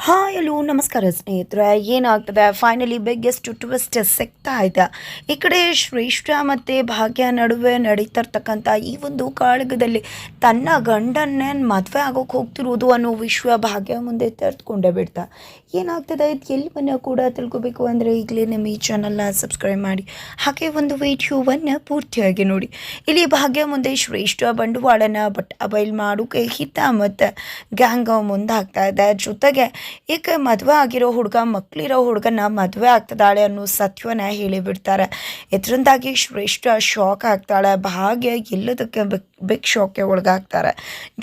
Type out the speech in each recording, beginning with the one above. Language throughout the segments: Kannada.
ಹಾಯ್ ಹಲೋ ನಮಸ್ಕಾರ ಸ್ನೇಹಿತರೆ. ಏನಾಗ್ತದೆ? ಫೈನಲಿ ಬಿಗ್ಗೆಸ್ಟ್ ಟ್ವಿಸ್ಟ್ ಸಿಗ್ತಾ ಇದೆ. ಈ ಕಡೆ ಶ್ರೇಷ್ಠ ಮತ್ತು ಭಾಗ್ಯ ನಡುವೆ ನಡೀತಿರ್ತಕ್ಕಂಥ ಈ ಒಂದು ಕಾಳಗದಲ್ಲಿ ತನ್ನ ಗಂಡನ್ನೇ ಮದುವೆ ಆಗೋಕೆ ಹೋಗ್ತಿರೋದು ಅನ್ನೋ ವಿಶ್ವ ಭಾಗ್ಯ ಮುಂದೆ ತೆರೆದುಕೊಂಡೇ ಬಿಡ್ತಾ. ಏನಾಗ್ತದೆ? ಇದು ಎಲ್ಲವನ್ನು ಕೂಡ ತಿಳ್ಕೊಬೇಕು ಅಂದರೆ ಈಗಲೇ ನಮ್ಮ ಈ ಚಾನಲ್ನ ಸಬ್ಸ್ಕ್ರೈಬ್ ಮಾಡಿ. ಹಾಗೆ ಒಂದು ವಿಡಿಯೋವನ್ನು ಪೂರ್ತಿಯಾಗಿ ನೋಡಿ. ಇಲ್ಲಿ ಭಾಗ್ಯ ಮುಂದೆ ಶ್ರೇಷ್ಠ ಬಂಡವಾಳನ ಬಟ್ ಅಬೈಲ್ ಮಾಡೋಕೆ ಹಿತ ಮತ್ತು ಗ್ಯಾಂಗ್ ಮುಂದಾಗ್ತಾ ಇದೆ. ಜೊತೆಗೆ ಈಗ ಮದುವೆ ಆಗಿರೋ ಹುಡುಗ ಮಕ್ಕಳಿರೋ ಹುಡುಗನ ಮದುವೆ ಆಗ್ತದಾಳೆ ಅನ್ನೋ ಸತ್ಯವನ್ನ ಹೇಳಿಬಿಡ್ತಾರೆ ಇದರಿಂದಾಗಿ ಶ್ರೇಷ್ಠ ಶಾಕ್ ಆಗ್ತಾಳೆ. ಭಾಗ್ಯ ಎಲ್ಲದಕ್ಕೆ ಬಿಗ್ ಶಾಕ್ಗೆ ಒಳಗಾಗ್ತಾರೆ.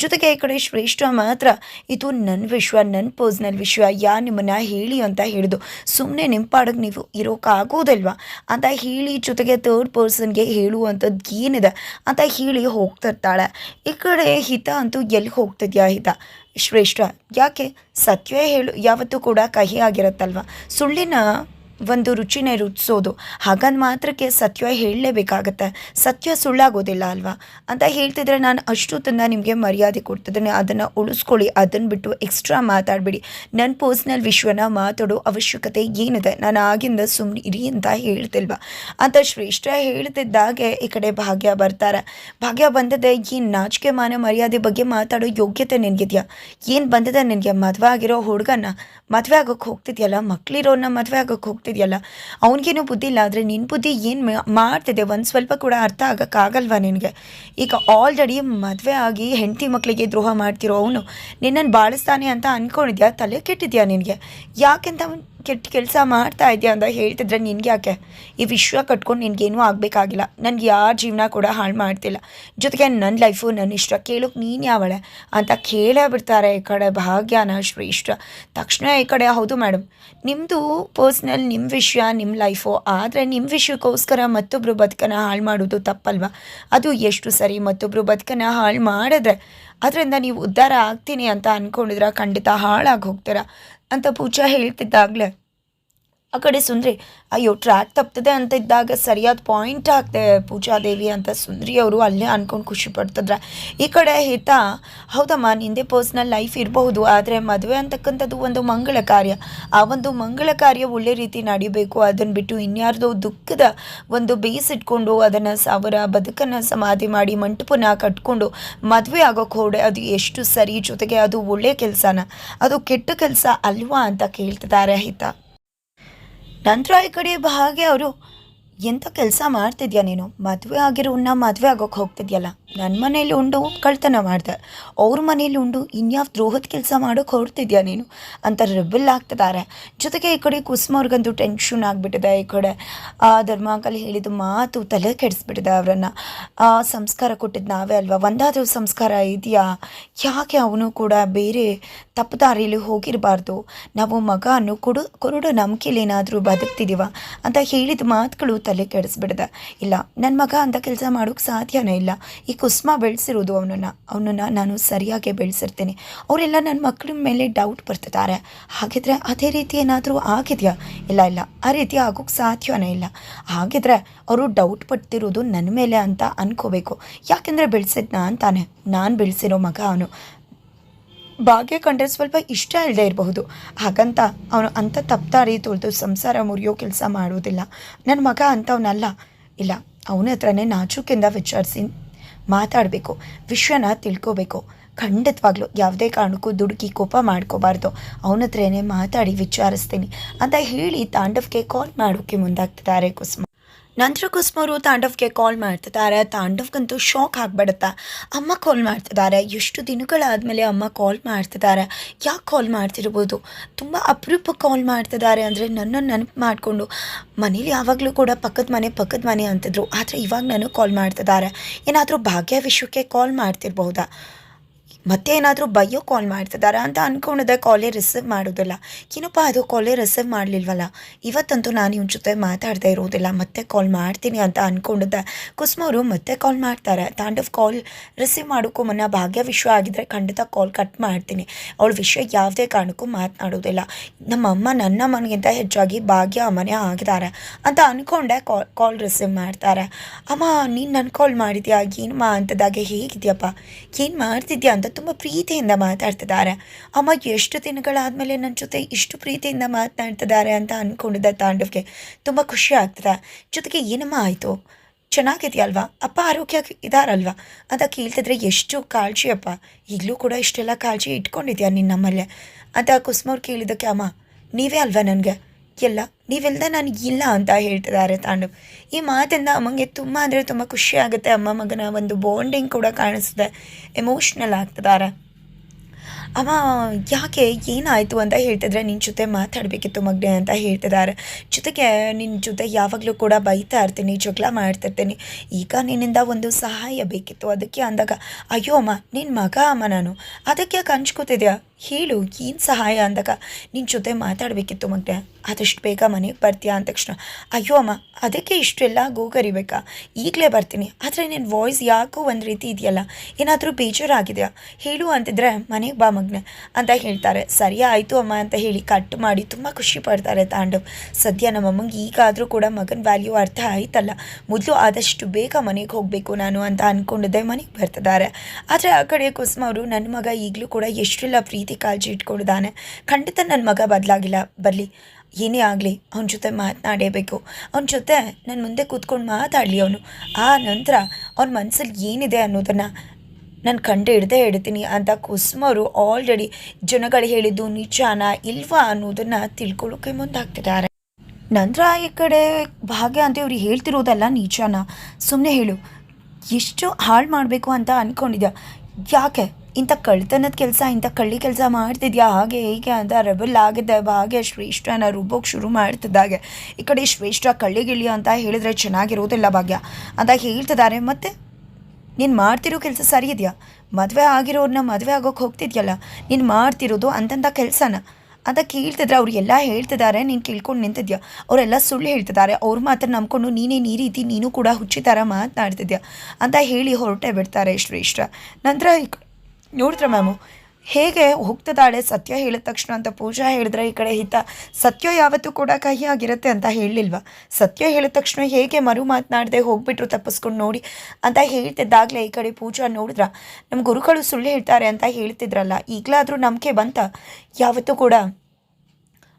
ಜೊತೆಗೆ ಈ ಕಡೆ ಶ್ರೇಷ್ಠ ಮಾತ್ರ, ಇದು ನನ್ನ ವಿಶ್ವ ನನ್ನ ಪರ್ಸ್ನಲ್ ವಿಶ್ವ ಯಾ ನಿಮ್ಮನ್ನ ಹೇಳಿ ಅಂತ ಹೇಳಿದು ಸುಮ್ಮನೆ ಪಾಡಿಗೆ ನೀವು ಇರೋಕ್ಕಾಗೋದಲ್ವಾ ಅಂತ ಹೇಳಿ ಜೊತೆಗೆ ತರ್ಡ್ ಪರ್ಸನ್ಗೆ ಹೇಳುವಂಥದ್ದು ಏನಿದೆ ಅಂತ ಹೇಳಿ ಹೋಗ್ತಿರ್ತಾಳೆ ಈ ಕಡೆ ಹಿತ ಅಂತೂ ಎಲ್ಲಿ ಹೋಗ್ತಿದ್ಯಾ ಹಿತ? ಶ್ರೇಷ್ಠ, ಯಾಕೆ? ಸತ್ಯವೇ ಹೇಳು, ಯಾವತ್ತೂ ಕೂಡ ಕಹಿ ಆಗಿರುತ್ತಲ್ವ? ಸುಳ್ಳಿನ ಒಂದು ರುಚಿನೇ ರುಚಿಸೋದು ಹಾಗಂದ್ ಮಾತ್ರಕ್ಕೆ ಸತ್ಯ ಹೇಳಲೇಬೇಕಾಗತ್ತೆ. ಸತ್ಯ ಸುಳ್ಳಾಗೋದಿಲ್ಲ ಅಲ್ವಾ? ಅಂತ ಹೇಳ್ತಿದ್ರೆ ನಾನು ಅಷ್ಟು ತಂದ ನಿಮಗೆ ಮರ್ಯಾದೆ ಕೊಡ್ತಿದ್ದೇನೆ. ಅದನ್ನು ಉಳಿಸ್ಕೊಳ್ಳಿ. ಅದನ್ನು ಬಿಟ್ಟು ಎಕ್ಸ್ಟ್ರಾ ಮಾತಾಡಬೇಡಿ. ನನ್ನ ಪರ್ಸ್ನಲ್ ವಿಶ್ವನ ಮಾತಾಡೋ ಅವಶ್ಯಕತೆ ಏನಿದೆ? ನಾನು ಆಗಿಂದ ಸುಮ್ಮನೆ ಇರಿ ಅಂತ ಹೇಳ್ತಿಲ್ವಾ? ಅಂತ ಶ್ರೇಷ್ಠ ಹೇಳ್ತಿದ್ದಾಗೆ ಈ ಕಡೆ ಭಾಗ್ಯ ಬರ್ತಾರೆ. ಭಾಗ್ಯ ಬಂದದೆ, ಏನು ನಾಚಿಕೆ ಮಾನ ಮರ್ಯಾದೆ ಬಗ್ಗೆ ಮಾತಾಡೋ ಯೋಗ್ಯತೆ ನಿನಗಿದೆಯಾ? ಏನು ಬಂದಿದೆ ನಿನಗೆ? ಮದುವೆ ಆಗಿರೋ ಹುಡುಗನ? ಮದುವೆ ಆಗೋಕ್ಕೆ ಹೋಗ್ತಿದ್ಯಲ್ಲ? ಮಕ್ಳಿರೋನ್ನ ಮದುವೆ ಆಗೋಕ್ಕೆ ಹೋಗ್ತಿದ್ಯಲ್ಲ ಅವನಿಗೇನು ಬುದ್ಧಿ ಇಲ್ಲ, ಆದರೆ ನಿನ್ನ ಬುದ್ಧಿ ಏನು ಮಾಡ್ತಿದೆ? ಒಂದು ಸ್ವಲ್ಪ ಕೂಡ ಅರ್ಥ ಆಗೋಕ್ಕಾಗಲ್ವಾ ನಿನಗೆ? ಈಗ ಆಲ್ರೆಡಿ ಮದುವೆ ಆಗಿ ಹೆಂಡತಿ ಮಕ್ಕಳಿಗೆ ದ್ರೋಹ ಮಾಡ್ತಿರೋ ಅವನು ನಿನ್ನನ್ನು ಬಾಳಿಸ್ತಾನೆ ಅಂತ ಅಂದ್ಕೊಂಡಿದ್ಯಾ ತಲೆ ಕೆಟ್ಟಿದ್ಯಾ ನಿನಗೆ? ಯಾಕೆಂತ ಅವ್ನು ಕೆಟ್ಟ ಕೆಲಸ ಮಾಡ್ತಾ ಇದೆಯಾ ಅಂತ ಹೇಳ್ತಿದ್ರೆ ನಿನಗೆ ಯಾಕೆ? ಈ ವಿಶ್ವ ಕಟ್ಕೊಂಡು ನಿನಗೇನೂ ಆಗಬೇಕಾಗಿಲ್ಲ. ನನಗೆ ಯಾರ ಜೀವನ ಕೂಡ ಹಾಳು ಮಾಡ್ತಿಲ್ಲ. ಜೊತೆಗೆ ನನ್ನ ಲೈಫು ನನ್ನ ಇಷ್ಟ ಕೇಳೋಕೆ ನೀನು ಯಾವಳೆ? ಅಂತ ಕೇಳೇ ಬಿಡ್ತಾರೆ ಈ ಕಡೆ ಭಾಗ್ಯನ ಶ್ರೇಷ್ಠ. ತಕ್ಷಣ ಈ ಕಡೆ, ಹೌದು ಮೇಡಮ್ ನಿಮ್ಮದು ಪರ್ಸ್ನಲ್ ನಿಮ್ಮ ವಿಷಯ ನಿಮ್ಮ ಲೈಫು. ಆದರೆ ನಿಮ್ಮ ವಿಷಯಕ್ಕೋಸ್ಕರ ಮತ್ತೊಬ್ಬರು ಬದುಕನ್ನು ಹಾಳು ಮಾಡೋದು ತಪ್ಪಲ್ವಾ? ಅದು ಎಷ್ಟು ಸರಿ ಮತ್ತೊಬ್ಬರು ಬದುಕನ್ನು ಹಾಳು ಮಾಡಿದ್ರೆ. ಅದರಿಂದ ನೀವು ಉದ್ಧಾರ ಆಗ್ತೀನಿ ಅಂತ ಅಂದ್ಕೊಂಡಿದ್ರೆ ಖಂಡಿತ ಹಾಳಾಗಿ ಹೋಗ್ತೀರಾ. ಅಂತ ಪೂಜಾ ಹೇಳ್ತಿದ್ದಾಗಲೇ. ಆ ಕಡೆ ಸುಂದ್ರಿ, ಅಯ್ಯೋ ಟ್ರ್ಯಾಕ್ ತಪ್ತದೆ ಅಂತ ಇದ್ದಾಗ ಸರಿಯಾದ ಪಾಯಿಂಟ್ ಹಾಕ್ದೆ ಪೂಜಾದೇವಿ ಅಂತ ಸುಂದ್ರಿ ಅವರು ಅಲ್ಲೇ ಅನ್ಕೊಂಡು ಖುಷಿ ಪಡ್ತಿದ್ರೆ. ಈ ಕಡೆ ಹಿತ, ಹೌದಮ್ಮ, ನಿಂದೆ ಪರ್ಸ್ನಲ್ ಲೈಫ್ ಇರಬಹುದು, ಆದರೆ ಮದುವೆ ಅಂತಕ್ಕಂಥದ್ದು ಒಂದು ಮಂಗಳ ಕಾರ್ಯ. ಆ ಒಂದು ಮಂಗಳ ಕಾರ್ಯ ಒಳ್ಳೆ ರೀತಿ ನಡಿಬೇಕು. ಅದನ್ನು ಬಿಟ್ಟು ಇನ್ಯಾರ್ದೋ ದುಃಖದ ಒಂದು ಬೇಯಿಸಿಟ್ಕೊಂಡು ಅದನ್ನು ಅವರ ಬದುಕನ್ನು ಸಮಾಧಿ ಮಾಡಿ ಮಂಟಪನ ಕಟ್ಕೊಂಡು ಮದುವೆ ಆಗೋಕ್ಕೆ ಹೊಡೆ ಅದು ಎಷ್ಟು ಸರಿ ಜೊತೆಗೆ ಅದು ಒಳ್ಳೆ ಕೆಲಸನ. ಅದು ಕೆಟ್ಟ ಕೆಲಸ ಅಲ್ವಾ ಅಂತ ಕೇಳ್ತಿದ್ದಾರೆ ಹಿತ. ನಂತರ ಈ ಕಡೆ ಹಾಗೆ ಅವರು ಎಂಥ ಕೆಲಸ ಮಾಡ್ತಿದ್ಯಾ ನೀನು? ಮದುವೆ ಆಗಿರೋನ್ನ ಮದುವೆ ಆಗೋಕೆ ಹೋಗ್ತಿದ್ಯಲ್ಲ? ನನ್ನ ಮನೇಲಿ ಉಂಡು ಕಳ್ತನ ಮಾಡಿದೆ. ಅವ್ರ ಮನೇಲಿ ಉಂಡು ಇನ್ಯಾವ ದ್ರೋಹದ ಕೆಲಸ ಮಾಡೋಕೆ ಹೊರಡ್ತಿದ್ಯಾ ನೀನು? ಅಂತ ರೆಬಲ್ ಆಗ್ತಿದ್ದಾರೆ ಜೊತೆಗೆ ಈ ಕಡೆ ಕುಸುಮವ್ರಿಗಂತೂ ಟೆನ್ಷನ್ ಆಗಿಬಿಟ್ಟಿದೆ ಈ ಕಡೆ. ಆ ಧರ್ಮಾಂಕಲ್ಲಿ ಹೇಳಿದ ಮಾತು ತಲೆ ಕೆಡಿಸ್ಬಿಟ್ಟಿದೆ ಅವರನ್ನು. ಆ ಸಂಸ್ಕಾರ ಕೊಟ್ಟಿದ್ದು ನಾವೇ ಅಲ್ವಾ? ಒಂದಾದರೂ ಸಂಸ್ಕಾರ ಇದೆಯಾ? ಯಾಕೆ ಅವನು ಕೂಡ ಬೇರೆ ತಪ್ಪು ದಾರಿಯಲ್ಲಿ ಹೋಗಿರಬಾರ್ದು. ನಾವು ಮಗ ಅನ್ನೋ ಕುಡು, ಕುರುಡು ನಂಬಿಕೆಯಲ್ಲಿ ಏನಾದರೂ ಬದುಕ್ತಿದ್ದೀವ? ಅಂತ ಹೇಳಿದ ಮಾತುಗಳು ತಲೆ ಕೆಡಿಸ್ಬಿಡ್ದೆ. ಇಲ್ಲ ನನ್ನ ಮಗ ಅಂತ ಕೆಲಸ ಮಾಡೋಕ್ಕೆ ಸಾಧ್ಯನೇ ಇಲ್ಲ. ಈ ಕುಸುಮ ಬೆಳೆಸಿರೋದು ಅವನನ್ನು. ಅವನನ್ನು ನಾನು ಸರಿಯಾಗಿ ಬೆಳೆಸಿರ್ತೀನಿ. ಅವರೆಲ್ಲ ನನ್ನ ಮಕ್ಕಳ ಮೇಲೆ ಡೌಟ್ ಬರ್ತಿದ್ದಾರೆ. ಹಾಗಿದ್ರೆ ಅದೇ ರೀತಿ ಏನಾದರೂ ಆಗಿದೆಯಾ? ಇಲ್ಲ ಇಲ್ಲ. ಆ ರೀತಿ ಆಗೋಕ್ಕೆ ಸಾಧ್ಯನೇ ಇಲ್ಲ. ಹಾಗಿದ್ರೆ ಅವರು ಡೌಟ್ ಪಡ್ತಿರೋದು ನನ್ನ ಮೇಲೆ ಅಂತ ಅನ್ಕೋಬೇಕು. ಯಾಕೆಂದರೆ ಬೆಳೆಸಿದ್ನ ಅಂತಾನೆ. ನಾನು ಬೆಳೆಸಿರೋ ಮಗ ಅವನು. ಭಾಗ್ಯ ಕಂಡ್ರೆ ಸ್ವಲ್ಪ ಇಷ್ಟ ಇಲ್ಲದೆ ಇರಬಹುದು. ಹಾಗಂತ ಅವನು ಅಂಥ ತಪ್ತಾರಿ ತುಳಿದು ಸಂಸಾರ ಮುರಿಯೋ ಕೆಲಸ ಮಾಡೋದಿಲ್ಲ. ನನ್ನ ಮಗ ಅಂಥವನಲ್ಲ. ಇಲ್ಲ, ಅವನ ಹತ್ರನೇ ನಾಚುಕಿಂದ ವಿಚಾರಿಸಿ ಮಾತಾಡಬೇಕು. ವಿಷಯನ ತಿಳ್ಕೋಬೇಕು. ಖಂಡಿತವಾಗ್ಲೂ ಯಾವುದೇ ಕಾರಣಕ್ಕೂ ದುಡುಕಿ ಕೋಪ ಮಾಡ್ಕೋಬಾರ್ದು. ಅವನ ಹತ್ರನೇ ಮಾತಾಡಿ ವಿಚಾರಿಸ್ತೀನಿ ಅಂತ ಹೇಳಿ ತಾಂಡವ್ಗೆ ಕಾಲ್ ಮಾಡೋಕ್ಕೆ ಮುಂದಾಗ್ತಿದ್ದಾರೆ ಕುಸುಮ. ನಂತರ ಕುಸುಮರು ತಾಂಡವ್ಗೆ ಕಾಲ್ ಮಾಡ್ತಿದ್ದಾರೆ. ತಾಂಡವ್ಗಂತೂ ಶಾಕ್ ಆಗಿಬಿಡುತ್ತೆ ಅಮ್ಮ ಕಾಲ್ ಮಾಡ್ತಿದ್ದಾರೆ. ಎಷ್ಟು ದಿನಗಳಾದಮೇಲೆ ಅಮ್ಮ ಕಾಲ್ ಮಾಡ್ತಿದ್ದಾರೆ. ಯಾಕೆ ಕಾಲ್ ಮಾಡ್ತಿರ್ಬೋದು? ತುಂಬ ಅಪರೂಪ ಕಾಲ್ ಮಾಡ್ತಿದ್ದಾರೆ ಅಂದರೆ ನನ್ನನ್ನು ನೆನಪು ಮಾಡಿಕೊಂಡು ಮನೇಲಿ ಯಾವಾಗಲೂ ಕೂಡ ಪಕ್ಕದ ಮನೆ ಪಕ್ಕದ ಮನೆ ಅಂತಿದ್ರು. ಆದರೆ ಇವಾಗ ನಾನು ಕಾಲ್ ಮಾಡ್ತಿದ್ದಾರೆ. ಏನಾದರೂ ಭಾಗ್ಯ ವಿಷಯಕ್ಕೆ ಕಾಲ್ ಮಾಡ್ತಿರ್ಬಹುದಾ ಮತ್ತೆ ಏನಾದರೂ ಬೈಯೋ ಕಾಲ್ ಮಾಡ್ತಿದ್ದಾರೆ ಅಂತ ಅಂದ್ಕೊಂಡಿದ್ದೆ ಕಾಲೇ ರಿಸೀವ್ ಮಾಡೋದಿಲ್ಲ. ಏನಪ್ಪ ಅದು ಕಾಲೇ ರಿಸೀವ್ ಮಾಡಲಿಲ್ವಲ್ಲ? ಇವತ್ತಂತೂ ನಾನು ಇವ್ನ ಜೊತೆ ಮಾತಾಡದೇ ಇರೋದಿಲ್ಲ, ಮತ್ತೆ ಕಾಲ್ ಮಾಡ್ತೀನಿ ಅಂತ ಅಂದ್ಕೊಂಡಿದ್ದೆ ಕುಸ್ಮವರು ಮತ್ತೆ ಕಾಲ್ ಮಾಡ್ತಾರೆ. ತಾಂಡವ್ ಕಾಲ್ ರಿಸೀವ್ ಮಾಡೋಕ್ಕೂ ಮುನ್ನ ಭಾಗ್ಯ ವಿಷಯ ಆಗಿದ್ದರೆ ಖಂಡಿತ ಕಾಲ್ ಕಟ್ ಮಾಡ್ತೀನಿ. ಅವಳ ವಿಷಯ ಯಾವುದೇ ಕಾರಣಕ್ಕೂ ಮಾತನಾಡೋದಿಲ್ಲ. ನಮ್ಮಮ್ಮ ನನ್ನ ಮನೆಗಿಂತ ಹೆಚ್ಚಾಗಿ ಭಾಗ್ಯ ಅಮ್ಮನೇ ಆಗಿದ್ದಾರೆ ಅಂತ ಅಂದ್ಕೊಂಡೆ ಕಾಲ್ ಕಾಲ್ ರಿಸೀವ್ ಮಾಡ್ತಾರೆ. ಅಮ್ಮ, ನೀನು ನನ್ನ ಕಾಲ್ ಮಾಡಿದ್ಯಾ? ಏನಮ್ಮ ಅಂತದಾಗೆ ಹೇಗಿದ್ಯಪ್ಪ? ಏನು ಮಾಡ್ತಿದ್ಯಾ ಅಂತ ತುಂಬ ಪ್ರೀತಿಯಿಂದ ಮಾತಾಡ್ತಿದ್ದಾರೆ. ಅಮ್ಮ ಎಷ್ಟು ದಿನಗಳಾದಮೇಲೆ ನನ್ನ ಜೊತೆ ಇಷ್ಟು ಪ್ರೀತಿಯಿಂದ ಮಾತನಾಡ್ತಿದ್ದಾರೆ ಅಂತ ಅಂದ್ಕೊಂಡಿದ್ದೆ ತಾಂಡವ್ಗೆ ತುಂಬ ಖುಷಿ ಆಗ್ತದೆ. ಜೊತೆಗೆ ಏನಮ್ಮ ಆಯಿತು? ಚೆನ್ನಾಗಿದೆಯಲ್ವಾ? ಅಪ್ಪ ಆರೋಗ್ಯ ಇದಾರಲ್ವಾ? ಅಂತ ಕೇಳ್ತಿದ್ರೆ ಎಷ್ಟು ಕಾಳಜಿ ಅಪ್ಪ? ಈಗಲೂ ಕೂಡ ಇಷ್ಟೆಲ್ಲ ಕಾಳಜಿ ಇಟ್ಕೊಂಡಿದ್ಯಾ ನಿನ್ನ ನಮ್ಮಲ್ಲೇ ಅಂತ ಕುಸುಮವ್ರು ಕೇಳಿದ್ದಕ್ಕೆ ಅಮ್ಮ, ನೀವೇ ಅಲ್ವಾ ನನಗೆ? ನೀವೆಲ್ಲದ ನನಗೆ ಇಲ್ಲ ಅಂತ ಹೇಳ್ತಿದ್ದಾರೆ ತಾಂಡವ್ ಈ ಮಾತಿಂದ ಅಮ್ಮಂಗೆ ತುಂಬ ಅಂದರೆ ತುಂಬ ಖುಷಿ ಆಗುತ್ತೆ. ಅಮ್ಮ ಮಗನ ಒಂದು ಬಾಂಡಿಂಗ್ ಕೂಡ ಕಾಣಿಸ್ತದೆ ಎಮೋಷ್ನಲ್ ಆಗ್ತಿದ್ದಾರೆ. ಅವ ಯಾಕೆ ಏನಾಯಿತು ಅಂತ ಹೇಳ್ತಿದ್ರೆ ನಿನ್ನ ಜೊತೆ ಮಾತಾಡಬೇಕಿತ್ತು ಮಗನೆ ಅಂತ ಹೇಳ್ತಿದ್ದಾರೆ. ಜೊತೆಗೆ ನಿನ್ನ ಜೊತೆ ಯಾವಾಗಲೂ ಕೂಡ ಬೈತಾ ಇರ್ತೀನಿ, ಜಗಳ ಮಾಡ್ತಿರ್ತೀನಿ. ಈಗ ನಿನ್ನಿಂದ ಒಂದು ಸಹಾಯ ಬೇಕಿತ್ತು. ಅದಕ್ಕೆ ಅಂದಾಗ, ಅಯ್ಯೋ ಅಮ್ಮ ನಿನ್ನ ಮಗ ಅಮ್ಮ ನಾನು. ಅದಕ್ಕೆ ಯಾಕೆ ಹಂಚ್ಕೋತಿದ್ಯಾ ಹೇಳು, ಏನು ಸಹಾಯ ಅಂದಾಗ? ನಿನ್ನ ಜೊತೆ ಮಾತಾಡಬೇಕಿತ್ತು ಮಗನೇ. ಆದಷ್ಟು ಬೇಗ ಮನೆಗೆ ಬರ್ತೀಯಾ ಅಂದ ತಕ್ಷಣ. ಅಯ್ಯೋ ಅಮ್ಮ, ಅದಕ್ಕೆ ಇಷ್ಟೆಲ್ಲ ಗೋಗರಿಬೇಕಾ? ಈಗಲೇ ಬರ್ತೀನಿ. ಆದರೆ ನಿನ್ನ ವಾಯ್ಸ್ ಯಾಕೋ ಒಂದು ರೀತಿ ಇದೆಯಲ್ಲ? ಏನಾದರೂ ಬೇಜಾರಾಗಿದೆಯಾ? ಹೇಳು ಅಂತಿದ್ರೆ, ಮನೆಗೆ ಬಾ ಮಗ್ನೆ ಅಂತ ಹೇಳ್ತಾರೆ. ಸರಿ ಆಯಿತು ಅಮ್ಮ ಅಂತ ಹೇಳಿ ಕಟ್ ಮಾಡಿ ತುಂಬ ಖುಷಿ ಪಡ್ತಾರೆ ತಾಂಡವ್ ಸದ್ಯ ನಮ್ಮಮ್ಮಂಗೆ ಈಗಾದರೂ ಕೂಡ ಮಗನ ವ್ಯಾಲ್ಯೂ ಅರ್ಥ ಆಯ್ತಲ್ಲ. ಮೊದಲು ಆದಷ್ಟು ಬೇಗ ಮನೆಗೆ ಹೋಗಬೇಕು ನಾನು ಅಂತ ಅಂದ್ಕೊಂಡಿದ್ದೆ ಮನೆಗೆ ಬರ್ತಿದ್ದಾರೆ. ಆದರೆ ಆ ಕಡೆ ಕುಸುಮ ಅವರು ನನ್ನ ಮಗ ಈಗಲೂ ಕೂಡ ಎಷ್ಟೆಲ್ಲ ಪ್ರೀತಿ ಕಾಳಜಿ ಇಟ್ಕೊಂಡಿದ್ದಾನೆ. ಖಂಡಿತ ನನ್ನ ಮಗ ಬದಲಾಗಿಲ್ಲ. ಬರಲಿ. ಏನೇ ಆಗಲಿ, ಅವನ ಜೊತೆ ಮಾತನಾಡೇಬೇಕು ಅವನ ಜೊತೆ ನನ್ನ ಮುಂದೆ ಕೂತ್ಕೊಂಡು ಮಾತಾಡಲಿ ಅವನು. ಆ ನಂತರ ಅವನ ಮನಸ್ಸಲ್ಲಿ ಏನಿದೆ ಅನ್ನೋದನ್ನು ನಾನು ಕಂಡು ಹಿಡ್ದೇ ಹಿಡ್ತೀನಿ ಅಂತ ಕುಸುಮವರು ಆಲ್ರೆಡಿ ಜನಗಳು ಹೇಳಿದ್ದು ನಿಜಾನ ಇಲ್ವಾ ಅನ್ನೋದನ್ನು ತಿಳ್ಕೊಳ್ಳೋಕೆ ಮುಂದಾಗ್ತಿದ್ದಾರೆ. ನಂತರ ಈ ಕಡೆ ಭಾಗ್ಯ ಅಂತ ಇವ್ರು ಹೇಳ್ತಿರೋದಲ್ಲ ನಿಜಾನ. ಸುಮ್ಮನೆ ಹೇಳು. ಎಷ್ಟು ಹಾಳು ಮಾಡಬೇಕು ಅಂತ ಅಂದ್ಕೊಂಡಿದ್ಯಾ ಯಾಕೆ? ಇಂಥ ಕಳ್ತನದ ಕೆಲಸ, ಇಂಥ ಕಳ್ಳಿ ಕೆಲಸ ಮಾಡ್ತಿದ್ಯಾ? ಹಾಗೆ ಹೀಗೆ ಅಂತ ರೆಬಲ್ ಆಗಿದ್ದೆ ಭಾಗ್ಯ ಶ್ರೇಷ್ಠನ ರುಬ್ಬೋಕೆ ಶುರು ಮಾಡ್ತಿದ್ದಾಗೆ. ಈ ಕಡೆ ಶ್ರೇಷ್ಠ ಕಳ್ಳಿಗಿಳಿ ಅಂತ ಹೇಳಿದ್ರೆ ಚೆನ್ನಾಗಿರೋದಿಲ್ಲ ಭಾಗ್ಯ ಅಂತ ಹೇಳ್ತಿದ್ದಾರೆ. ಮತ್ತೆ ನೀನು ಮಾಡ್ತಿರೋ ಕೆಲಸ ಸರಿ ಇದೆಯಾ? ಮದುವೆ ಆಗಿರೋರನ್ನ ಮದುವೆ ಆಗೋಕೆ ಹೋಗ್ತಿದ್ಯಲ್ಲ, ನೀನು ಮಾಡ್ತಿರೋದು ಅಂತಂಥ ಕೆಲಸನ? ಅಂತ ಕೇಳ್ತಿದ್ರೆ ಅವ್ರು ಎಲ್ಲ ಹೇಳ್ತಿದ್ದಾರೆ, ನೀನು ಕೇಳ್ಕೊಂಡು ನಿಂತಿದ್ಯಾ? ಅವರೆಲ್ಲ ಸುಳ್ಳು ಹೇಳ್ತಿದ್ದಾರೆ, ಅವ್ರು ಮಾತ್ರ ನಂಬ್ಕೊಂಡು ನೀನೇನು ಈ ರೀತಿ ನೀನು ಕೂಡ ಹುಚ್ಚಿ ಥರ ಮಾತನಾಡ್ತಿದ್ಯಾ? ಅಂತ ಹೇಳಿ ಹೊರಟೆ ಬಿಡ್ತಾರೆ ಶ್ರೇಷ್ಠ. ನಂತರ ನೋಡಿದ್ರ ಮ್ಯಾಮು? ಹೇಗೆ ಹೋಗ್ತದಾಳೆ ಸತ್ಯ ಹೇಳಿದ ತಕ್ಷಣ ಅಂತ ಪೂಜಾ ಹೇಳಿದ್ರೆ ಈ ಕಡೆ ಹಿತ. ಸತ್ಯ ಯಾವತ್ತೂ ಕೂಡ ಕಹಿ ಆಗಿರುತ್ತೆ ಅಂತ ಹೇಳಲಿಲ್ವಾ ಸತ್ಯ ಹೇಳಿದ ತಕ್ಷಣ ಹೇಗೆ ಮರು ಮಾತನಾಡದೆ ಹೋಗ್ಬಿಟ್ರು ತಪ್ಪಿಸ್ಕೊಂಡು ನೋಡಿ ಅಂತ ಹೇಳ್ತಿದ್ದಾಗಲೇ ಈ ಕಡೆ ಪೂಜಾ ನೋಡಿದ್ರ? ನಮ್ಮ ಗುರುಗಳು ಸುಳ್ಳು ಹೇಳ್ತಾರೆ ಅಂತ ಹೇಳ್ತಿದ್ರಲ್ಲ, ಈಗಲಾದರೂ ನಂಬಿಕೆ ಬಂತ? ಯಾವತ್ತೂ ಕೂಡ.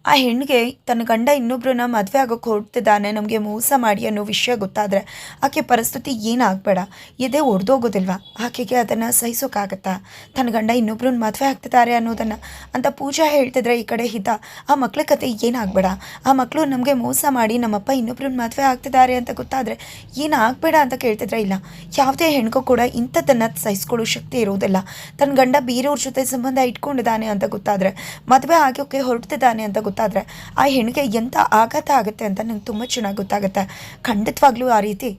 ಆ ಹೆಣ್ಣಿಗೆ ತನ್ನ ಗಂಡ ಇನ್ನೊಬ್ಬರನ್ನ ಮದುವೆ ಆಗೋಕ್ಕೆ ಹೊರಡ್ತಿದ್ದಾನೆ ನಮಗೆ ಮೋಸ ಮಾಡಿ ಅನ್ನೋ ವಿಷಯ ಗೊತ್ತಾದರೆ ಆಕೆ ಪರಿಸ್ಥಿತಿ ಏನಾಗಬೇಡ? ಎದೆ ಒಡೆದೋಗೋದಿಲ್ವಾ ಆಕೆಗೆ ಅದನ್ನು ಸಹಿಸೋಕ್ಕಾಗತ್ತಾ ತನ್ನ ಗಂಡ ಇನ್ನೊಬ್ರನ್ನ ಮದುವೆ ಆಗ್ತಿದ್ದಾರೆ ಅನ್ನೋದನ್ನು ಅಂತ ಪೂಜಾ ಹೇಳ್ತಿದ್ರೆ ಈ ಕಡೆ ಹಿತ. ಆ ಮಕ್ಳ ಕತೆ ಏನಾಗಬೇಡ? ಆ ಮಕ್ಕಳು ನಮಗೆ ಮೋಸ ಮಾಡಿ ನಮ್ಮಪ್ಪ ಇನ್ನೊಬ್ರನ್ನ ಮದುವೆ ಆಗ್ತಿದ್ದಾರೆ ಅಂತ ಗೊತ್ತಾದರೆ ಏನಾಗಬೇಡ ಅಂತ ಕೇಳ್ತಿದ್ರೆ ಇಲ್ಲ. ಯಾವುದೇ ಹೆಣ್ಗೂ ಕೂಡ ಇಂಥದ್ದನ್ನು ಸಹಿಸ್ಕೊಳ್ಳೋ ಶಕ್ತಿ ಇರೋದಿಲ್ಲ. ತನ್ನ ಗಂಡ ಬೇರೆಯವ್ರ ಜೊತೆ ಸಂಬಂಧ ಇಟ್ಕೊಂಡಿದ್ದಾನೆ ಅಂತ ಗೊತ್ತಾದರೆ ಮದುವೆ ಆಗೋಕ್ಕೆ ಹೊರಡ್ತಿದ್ದಾನೆ ಅಂತ ಗೊತ್ತಾದರೆ ಆ ಹೆಣ್ಣಿಗೆ ಎಂಥ ಆಘಾತ ಆಗುತ್ತೆ ಅಂತ ನಂಗೆ ತುಂಬ ಚೆನ್ನಾಗಿ ಗೊತ್ತಾಗುತ್ತೆ. ಖಂಡಿತವಾಗ್ಲೂ ಆ ರೀತಿ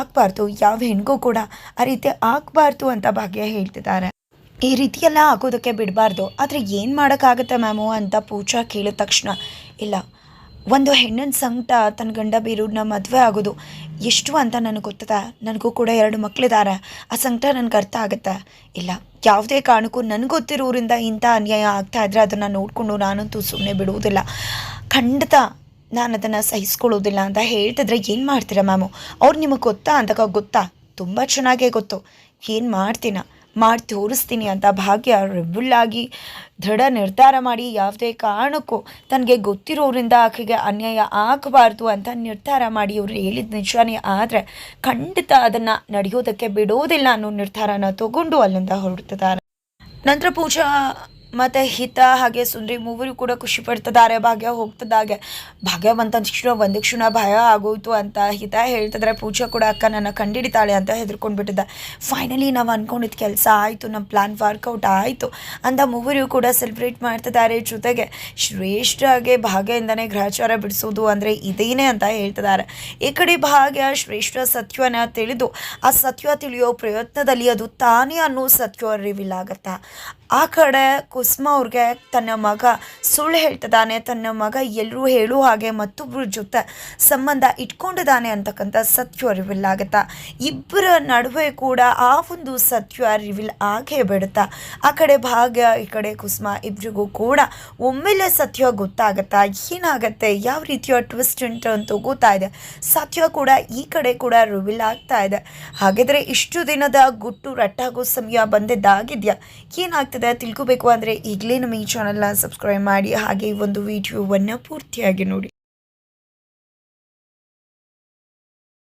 ಆಗಬಾರ್ದು. ಯಾವ ಹೆಣ್ಗೂ ಕೂಡ ಆ ರೀತಿ ಆಗಬಾರ್ದು ಅಂತ ಭಾಗ್ಯ ಹೇಳ್ತಿದ್ದಾರೆ. ಈ ರೀತಿಯೆಲ್ಲ ಆಗೋದಕ್ಕೆ ಬಿಡಬಾರ್ದು. ಆದರೆ ಏನು ಮಾಡೋಕ್ಕಾಗತ್ತೆ ಮ್ಯಾಮು ಅಂತ ಪೂಜಾ ಕೇಳಿದ ತಕ್ಷಣ, ಇಲ್ಲ ಒಂದು ಹೆಣ್ಣಿನ ಸಂಕಟ ತನ್ನ ಗಂಡ ಬೇರೂರನ್ನ ಮದುವೆ ಆಗೋದು. ಎಷ್ಟು ಅಂತ ನನಗೆ ಗೊತ್ತದ? ನನಗೂ ಕೂಡ ಎರಡು ಮಕ್ಕಳಿದ್ದಾರೆ ಆ ಸಂಕಟ ನನಗೆ ಅರ್ಥ ಆಗುತ್ತೆ? ಇಲ್ಲ. ಯಾವುದೇ ಕಾರಣಕ್ಕೂ ನನಗೆ ಗೊತ್ತಿರೋರಿಂದ ಇಂಥ ಅನ್ಯಾಯ ಆಗ್ತಾ ಇದ್ರೆ ಅದನ್ನು ನೋಡಿಕೊಂಡು ನಾನಂತೂ ಸುಮ್ಮನೆ ಬಿಡುವುದಿಲ್ಲ. ಖಂಡಿತ ನಾನು ಅದನ್ನು ಸಹಿಸ್ಕೊಳ್ಳೋದಿಲ್ಲ ಅಂತ ಹೇಳ್ತಿದ್ರೆ ಏನು ಮಾಡ್ತೀರಾ ಮ್ಯಾಮು? ಅವ್ರು ನಿಮಗೆ ಗೊತ್ತಾ ಅಂತ ಗೊತ್ತಾ? ತುಂಬ ಚೆನ್ನಾಗೇ ಗೊತ್ತು. ಏನು ಮಾಡ್ತೀನ? ಮಾಡಿ ತೋರಿಸ್ತೀನಿ ಅಂತ ಭಾಗ್ಯ ರೆಬುಲ್ಲಾಗಿ ದೃಢ ನಿರ್ಧಾರ ಮಾಡಿ ಯಾವುದೇ ಕಾರಣಕ್ಕೂ ತನಗೆ ಗೊತ್ತಿರೋರಿಂದ ಆಕೆಗೆ ಅನ್ಯಾಯ ಆಗಬಾರ್ದು ಅಂತ ನಿರ್ಧಾರ ಮಾಡಿ ಇವರು ಹೇಳಿದ ನಿಜಾನೇ. ಆದರೆ ಖಂಡಿತ ಅದನ್ನು ನಡೆಯೋದಕ್ಕೆ ಬಿಡೋದಿಲ್ಲ ಅನ್ನೋ ನಿರ್ಧಾರನ ತಗೊಂಡು ಅಲ್ಲಿಂದ ಹೊರಡ್ತಿದ್ದಾರೆ. ನಂತರ ಪೂಜಾ ಮತ್ತು ಹಿತ ಹಾಗೆ ಸುಂದ್ರಿ ಮೂವರು ಕೂಡ ಖುಷಿ ಪಡ್ತಿದ್ದಾರೆ, ಭಾಗ್ಯ ಹೋಗ್ತದಾಗೆ ಭಾಗ್ಯ ಬಂತ ತಕ್ಷಣ ಒಂದು ಕ್ಷಣ ಭಯ ಆಗೋಯ್ತು ಅಂತ ಹಿತ ಹೇಳ್ತಿದ್ರೆ. ಪೂಜಾ ಕೂಡ ಅಕ್ಕ ನನ್ನ ಕಂಡಿಡಿತಾಳೆ ಅಂತ ಹೆದರ್ಕೊಂಡ್ಬಿಟ್ಟಿದ್ದ. ಫೈನಲಿ ನಾವು ಅಂದ್ಕೊಂಡಿದ್ದ ಕೆಲಸ ಆಯಿತು ನಮ್ಮ ಪ್ಲಾನ್ ವರ್ಕೌಟ್ ಆಯಿತು ಅಂತ ಮೂವರು ಕೂಡ ಸೆಲೆಬ್ರೇಟ್ ಮಾಡ್ತಿದ್ದಾರೆ. ಜೊತೆಗೆ ಶ್ರೇಷ್ಠಗೆ ಭಾಗ್ಯದಿಂದನೇ ಗ್ರಹಚಾರ ಬಿಡಿಸೋದು ಅಂದರೆ ಇದೇನೆ ಅಂತ ಹೇಳ್ತಿದ್ದಾರೆ. ಈ ಕಡೆ ಭಾಗ್ಯ ಶ್ರೇಷ್ಠ ಸತ್ಯವನ್ನ ತಿಳಿದು, ಆ ಸತ್ಯ ತಿಳಿಯೋ ಪ್ರಯತ್ನದಲ್ಲಿ ಅದು ತಾನೇ ಅನ್ನೋ ಸತ್ಯ ರಿವೀಲ್ ಆಗತ್ತಾ ಆ ಕಡೆ ಕುಸುಮ ಅವ್ರಿಗೆ ತನ್ನ ಮಗ ಸುಳ್ಳು ಹೇಳ್ತಿದ್ದಾನೆ, ತನ್ನ ಮಗ ಎಲ್ಲರೂ ಹೇಳೋ ಹಾಗೆ ಮತ್ತೊಬ್ಬರ ಜೊತೆ ಸಂಬಂಧ ಇಟ್ಕೊಂಡಿದ್ದಾನೆ ಅಂತಕ್ಕಂಥ ಸತ್ಯ ರಿವಿಲ್ ಆಗುತ್ತಾ. ಇಬ್ಬರ ನಡುವೆ ಕೂಡ ಆ ಒಂದು ಸತ್ಯ ರಿವಿಲ್ ಆಗೇ ಬಿಡುತ್ತಾ. ಆ ಕಡೆ ಭಾಗ್ಯ, ಈ ಕಡೆ ಕುಸುಮ ಇಬ್ಬರಿಗೂ ಕೂಡ ಒಮ್ಮೆಲೆ ಸತ್ಯ ಗೊತ್ತಾಗತ್ತಾ. ಏನಾಗುತ್ತೆ, ಯಾವ ರೀತಿಯ ಟ್ವಿಸ್ಟ್ ಉಂಟು ಅಂತ ಗೊತ್ತಾ ಇದೆ. ಸತ್ಯ ಕೂಡ ಈ ಕಡೆ ಕೂಡ ರಿವಿಲ್ ಆಗ್ತಾ ಇದೆ. ಹಾಗಿದ್ರೆ ಇಷ್ಟು ದಿನದ ಗುಟ್ಟು ರಟ್ಟಾಗೋ ಸಮಯ ಬಂದಿದ್ದಾಗಿದೆಯಾ? ಏನಾಗ್ತದೆ? ತಿಳ್ಕೋಬೇಕು. ಅಂದರೆ ಈಗಲೇ ನಮ್ಮ ಈ ಚಾನಲ್ನ ಸಬ್ಸ್ಕ್ರೈಬ್ ಮಾಡಿ ಹಾಗೆ ಈ ಒಂದು ವಿಡಿಯೋವನ್ನು ಪೂರ್ತಿಯಾಗಿ ನೋಡಿ.